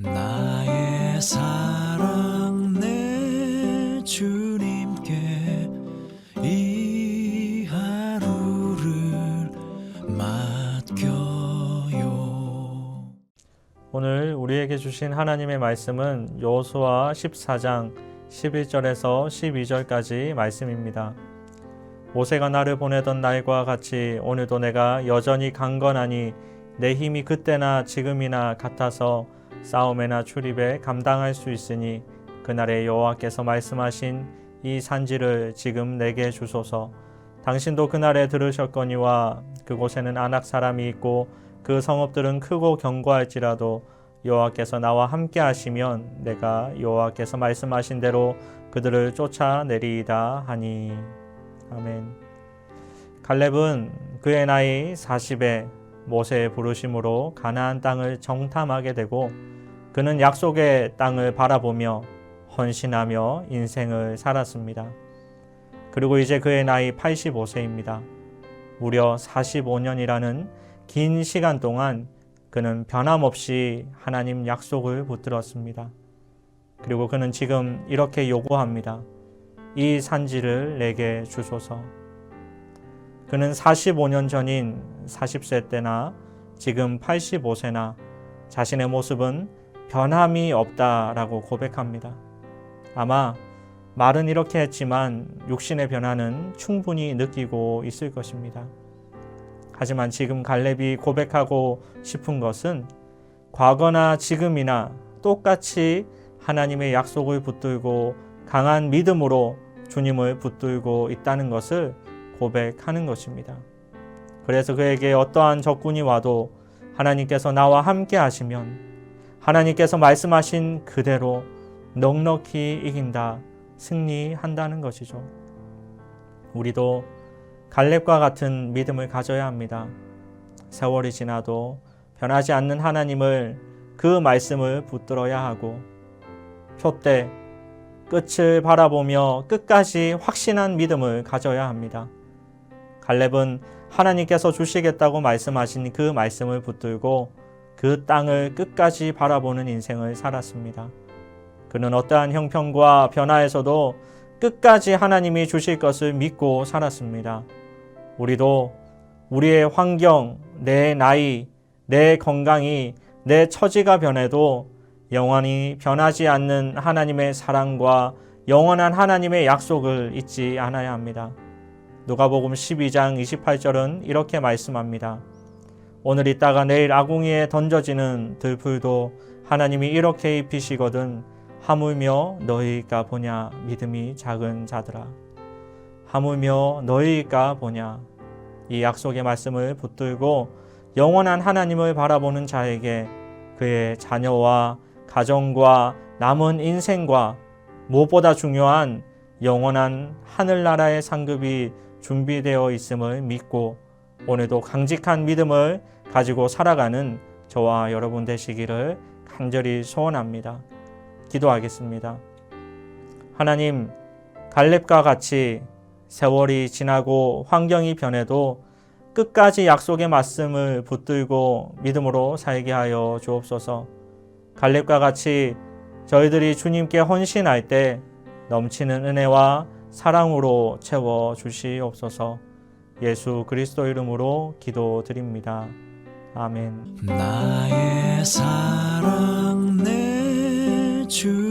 나의 사랑 내 주님께 이 하루를 맡겨요 오늘 우리에게 주신 하나님의 말씀은 여호수아 14장 11절에서 12절까지 말씀입니다. 모세가 나를 보내던 날과 같이 오늘도 내가 여전히 강건하니 내 힘이 그때나 지금이나 같아서 싸움에나 출입에 감당할 수 있으니 그날에 여호와께서 말씀하신 이 산지를 지금 내게 주소서. 당신도 그날에 들으셨거니와 그곳에는 안악 사람이 있고 그 성읍들은 크고 견고할지라도 여호와께서 나와 함께 하시면 내가 여호와께서 말씀하신 대로 그들을 쫓아내리이다 하니 아멘. 갈렙은 그의 나이 40에 모세의 부르심으로 가나안 땅을 정탐하게 되고 그는 약속의 땅을 바라보며 헌신하며 인생을 살았습니다. 그리고 이제 그의 나이 85세입니다. 무려 45년이라는 긴 시간 동안 그는 변함없이 하나님 약속을 붙들었습니다. 그리고 그는 지금 이렇게 요구합니다. 이 산지를 내게 주소서. 그는 45년 전인 40세 때나 지금 85세나 자신의 모습은 변함이 없다라고 고백합니다. 아마 말은 이렇게 했지만 육신의 변화는 충분히 느끼고 있을 것입니다. 하지만 지금 갈렙이 고백하고 싶은 것은 과거나 지금이나 똑같이 하나님의 약속을 붙들고 강한 믿음으로 주님을 붙들고 있다는 것을 고백하는 것입니다. 그래서 그에게 어떠한 적군이 와도 하나님께서 나와 함께 하시면 하나님께서 말씀하신 그대로 넉넉히 이긴다, 승리한다는 것이죠. 우리도 갈렙과 같은 믿음을 가져야 합니다. 세월이 지나도 변하지 않는 하나님을 그 말씀을 붙들어야 하고 표때 끝을 바라보며 끝까지 확신한 믿음을 가져야 합니다. 갈렙은 하나님께서 주시겠다고 말씀하신 그 말씀을 붙들고 그 땅을 끝까지 바라보는 인생을 살았습니다. 그는 어떠한 형편과 변화에서도 끝까지 하나님이 주실 것을 믿고 살았습니다. 우리도 우리의 환경, 내 나이, 내 건강이, 내 처지가 변해도 영원히 변하지 않는 하나님의 사랑과 영원한 하나님의 약속을 잊지 않아야 합니다. 누가복음 12장 28절은 이렇게 말씀합니다. 오늘 있다가 내일 아궁이에 던져지는 들풀도 하나님이 이렇게 입히시거든 하물며 너희가 보냐 믿음이 작은 자들아 하물며 너희가 보냐 이 약속의 말씀을 붙들고 영원한 하나님을 바라보는 자에게 그의 자녀와 가정과 남은 인생과 무엇보다 중요한 영원한 하늘나라의 상급이 준비되어 있음을 믿고 오늘도 강직한 믿음을 가지고 살아가는 저와 여러분 되시기를 간절히 소원합니다. 기도하겠습니다. 하나님, 갈렙과 같이 세월이 지나고 환경이 변해도 끝까지 약속의 말씀을 붙들고 믿음으로 살게 하여 주옵소서. 갈렙과 같이 저희들이 주님께 헌신할 때 넘치는 은혜와 사랑으로 채워 주시옵소서. 예수 그리스도 이름으로 기도드립니다. 아멘. 나의 사랑 내 주.